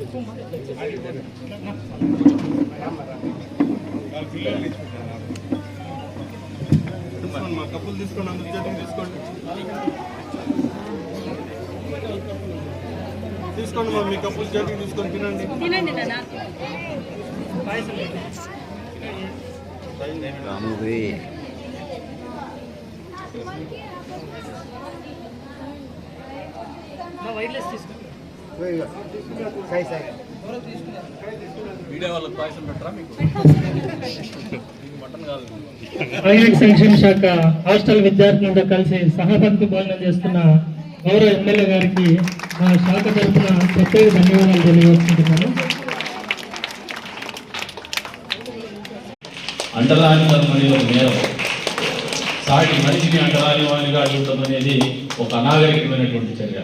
తీసుకోండి మా కప్పులు తీసుకోండి అందరు తీసుకోండి తీసుకోండి మా మీ కప్పులు చేతులు తీసుకొని తినండి తినండి నాన్న ప్రైవేట్ సంక్షేమ శాఖ హాస్టల్ విద్యార్థులతో కలిసి సహపంక్తి భోజనం చేస్తున్న గౌరవ ఎమ్మెల్యే గారికి మా శాఖ తరఫున ప్రత్యేక ధన్యవాదాలు తెలియజేసుకుంటున్నాను. అంటరాని ధర్మని ఒక నేరం. సాటి మనిషిని అంటరాని వానిగా చూడటం అనేది ఒక అనాగరికమైనటువంటి చర్య.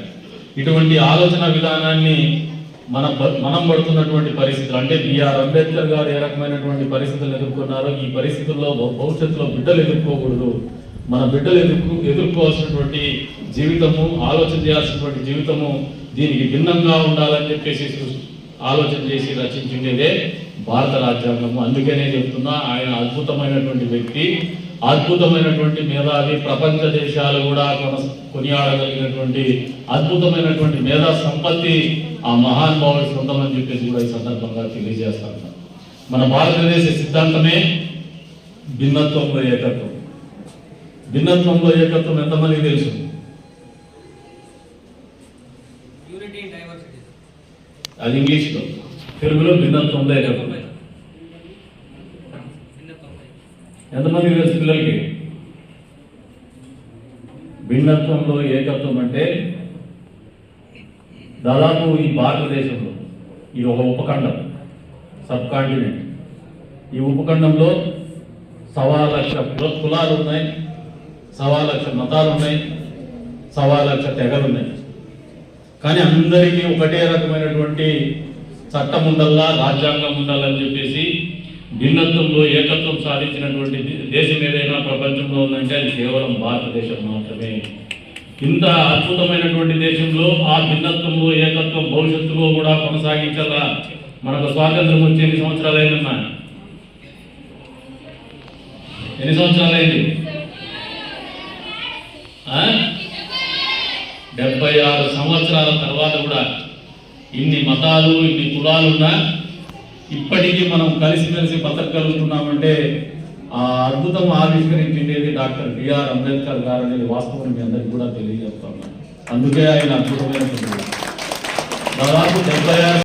ఇటువంటి ఆలోచన విధానాన్ని మనం మనం పడుతున్నటువంటి పరిస్థితులు అంటే బిఆర్ అంబేద్కర్ గారు ఏ రకమైనటువంటి పరిస్థితులు ఎదుర్కొన్నారో ఈ పరిస్థితుల్లో భవిష్యత్తులో బిడ్డలు ఎదుర్కోకూడదు. మన బిడ్డలు ఎదుర్కొ ఎదుర్కోవాల్సినటువంటి జీవితము ఆలోచన చేయాల్సినటువంటి జీవితము దీనికి భిన్నంగా ఉండాలని చెప్పేసి ఆలోచన చేసి రచించిండేదే. భారత రాజ్యాంగము. అందుకనే చెప్తున్నా ఆయన అద్భుతమైనటువంటి వ్యక్తి అద్భుతమైనటువంటి మేధావి ప్రపంచ దేశాలు కూడా కొన కొనియాడగలిగినటువంటి అద్భుతమైనటువంటి మేధా సంపత్తి ఆ మహానుభావుడి సొంతం అని చెప్పేసి కూడా ఈ సందర్భంగా తెలియజేస్తాను మన భారతదేశ సిద్ధాంతమే భిన్నత్వంలో ఏకత్వం. భిన్నత్వంలో ఏకత్వం ఎంతమందికి తెలుసు? అది ఇంగ్లీష్లో. తెలుగులో భిన్నత్వం లేకపోతే ఎంతమంది తెలుసు పిల్లలకి? భిన్నత్వంలో ఏకత్వం అంటే దాదాపు ఈ భారతదేశంలో ఇది ఒక ఉపఖండం సబ్ కాంటినెంట్ ఈ ఉపఖండంలో సవా లక్ష కులాలు ఉన్నాయి సవా లక్ష మతాలు ఉన్నాయి సవా లక్ష తెగలు ఉన్నాయి కానీ అందరికీ ఒకటే రకమైనటువంటి చట్టం ఉండాలా రాజ్యాంగం ఉండాలని చెప్పేసి భిన్నత్వంలో ఏకత్వం సాధించినటువంటి దేశం ఏదైనా ప్రపంచంలో ఉందంటే అది కేవలం భారతదేశం మాత్రమే. ఇంత అద్భుతమైనటువంటి దేశంలో ఆ భిన్నత్వంలో ఏకత్వం భవిష్యత్తులో కూడా కొనసాగించాలా? మనకు స్వాతంత్రం వచ్చి ఎన్ని సంవత్సరాలు అయిందన్నా ఎన్ని సంవత్సరాలు అయింది ఆ? డెబ్బై ఆరు సంవత్సరాల తర్వాత కూడా ఇన్ని మతాలు ఇన్ని కులాలున్నా ఇప్పటికీ మనం కలిసిమెలిసి బతకగలుగుతున్నామంటే ఆ అద్భుతం ఆవిష్కరించిండేది డాక్టర్ బిఆర్ అంబేద్కర్ గారు అనేది వాస్తవం మీ అందరికీ కూడా తెలియజేస్తాను అందుకే ఆయన అద్భుతమైన దాదాపు డెబ్బై